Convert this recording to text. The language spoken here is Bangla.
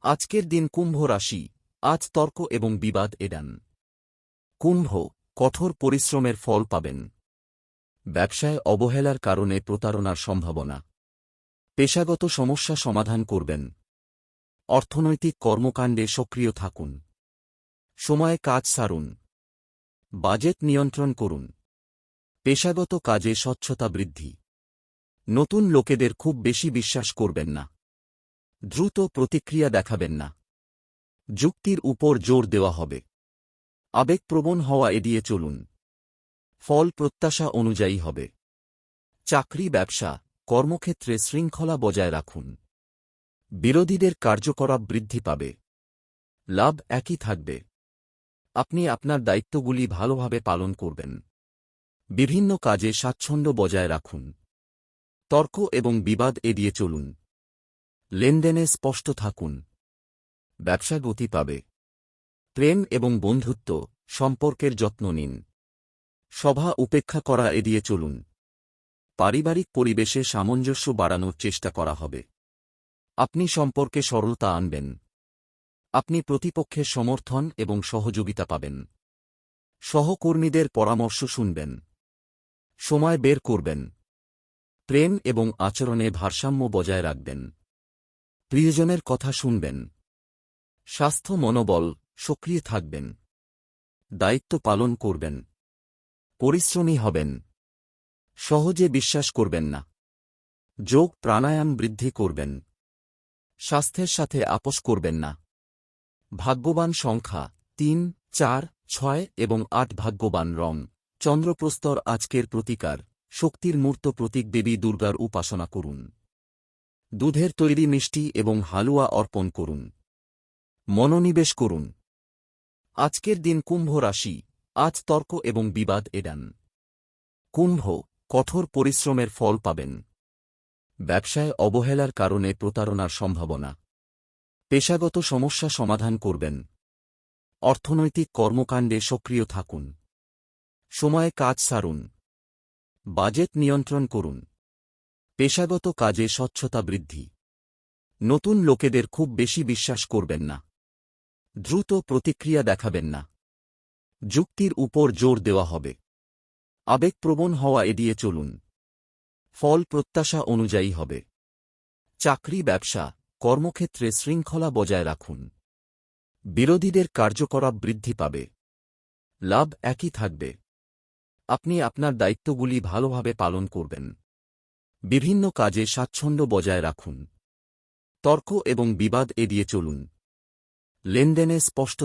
আজকের দিন কুম্ভ রাশি, আজ তর্ক এবং বিবাদ এড়ান। কুম্ভ, কঠোর পরিশ্রমের ফল পাবেন। ব্যবসায় অবহেলার কারণে প্রতারণার সম্ভাবনা। পেশাগত সমস্যা সমাধান করবেন। অর্থনৈতিক কর্মকাণ্ডে সক্রিয় থাকুন। সময়ে কাজ সারুন। বাজেট নিয়ন্ত্রণ করুন। পেশাগত কাজে স্বচ্ছতা বৃদ্ধি। নতুন লোকেদের খুব বেশি বিশ্বাস করবেন না। দ্রুত প্রতিক্রিয়া দেখাবেন না। যুক্তির উপর জোর দেওয়া হবে। আবেগপ্রবণ হওয়া এড়িয়ে চলুন। ফল প্রত্যাশা অনুযায়ী হবে। চাকরি, ব্যবসা, কর্মক্ষেত্রে শৃঙ্খলা বজায় রাখুন। বিরোধীদের কার্যকলাপ বৃদ্ধি পাবে। লাভ একই থাকবে। আপনি আপনার দায়িত্বগুলি ভালোভাবে পালন করবেন। বিভিন্ন কাজে স্বাচ্ছন্দ্য বজায় রাখুন। তর্ক এবং বিবাদ এড়িয়ে চলুন। লেনদেনে স্পষ্ট থাকুন। ব্যবসা গতি পাবে। প্রেম এবং বন্ধুত্ব, সম্পর্কের যত্ন নিন। সভা উপেক্ষা করা এড়িয়ে চলুন। পারিবারিক পরিবেশে সামঞ্জস্য বাড়ানোর চেষ্টা করা হবে। আপনি সম্পর্কে সরলতা আনবেন। আপনি প্রতিপক্ষের সমর্থন এবং সহযোগিতা পাবেন। সহকর্মীদের পরামর্শ শুনবেন। সময় বের করবেন। প্রেম এবং আচরণে ভারসাম্য বজায় রাখবেন। প্রিয়জনের কথা শুনবেন। স্বাস্থ্য মনোবল, সক্রিয় থাকবেন। দায়িত্ব পালন করবেন। পরিশ্রমী হবেন। সহজে বিশ্বাস করবেন না। যোগ প্রাণায়াম বৃদ্ধি করবেন। স্বাস্থ্যের সাথে আপোষ করবেন না। ভাগ্যবান সংখ্যা তিন, চার, ছয় এবং আট ভাগ্যবান রং। চন্দ্রপ্রস্তর আজকের প্রতিকার। শক্তির মূর্ত প্রতীক দেবী দুর্গার উপাসনা করুন। দুধের তৈরি মিষ্টি এবং হালুয়া অর্পণ করুন। মনোনিবেশ করুন। আজকের দিন কুম্ভ রাশি, আজ তর্ক এবং বিবাদ এড়ান। কুম্ভ, কঠোর পরিশ্রমের ফল পাবেন। ব্যবসায় অবহেলার কারণে প্রতারণার সম্ভাবনা। পেশাগত সমস্যা সমাধান করবেন। অর্থনৈতিক কর্মকাণ্ডে সক্রিয় থাকুন। সময়ে কাজ সারুন। বাজেট নিয়ন্ত্রণ করুন। পেশাগত কাজে স্বচ্ছতা বৃদ্ধি। নতুন লোকেদের খুব বেশি বিশ্বাস করবেন না। দ্রুত প্রতিক্রিয়া দেখাবেন না। যুক্তির উপর জোর দেওয়া হবে। আবেগপ্রবণ হওয়া এড়িয়ে চলুন। ফল প্রত্যাশা অনুযায়ী হবে। চাকরি, ব্যবসা, কর্মক্ষেত্রে শৃঙ্খলা বজায় রাখুন। বিরোধীদের কার্যকলাপ বৃদ্ধি পাবে। লাভ একই থাকবে। আপনি আপনার দায়িত্বগুলি ভালোভাবে পালন করবেন। বিভিন্ন কাজে স্বাচ্ছন্দ্য বজায় রাখুন। তর্ক এবং বিবাদ এড়িয়ে চলুন। লেনদেনে স্পষ্ট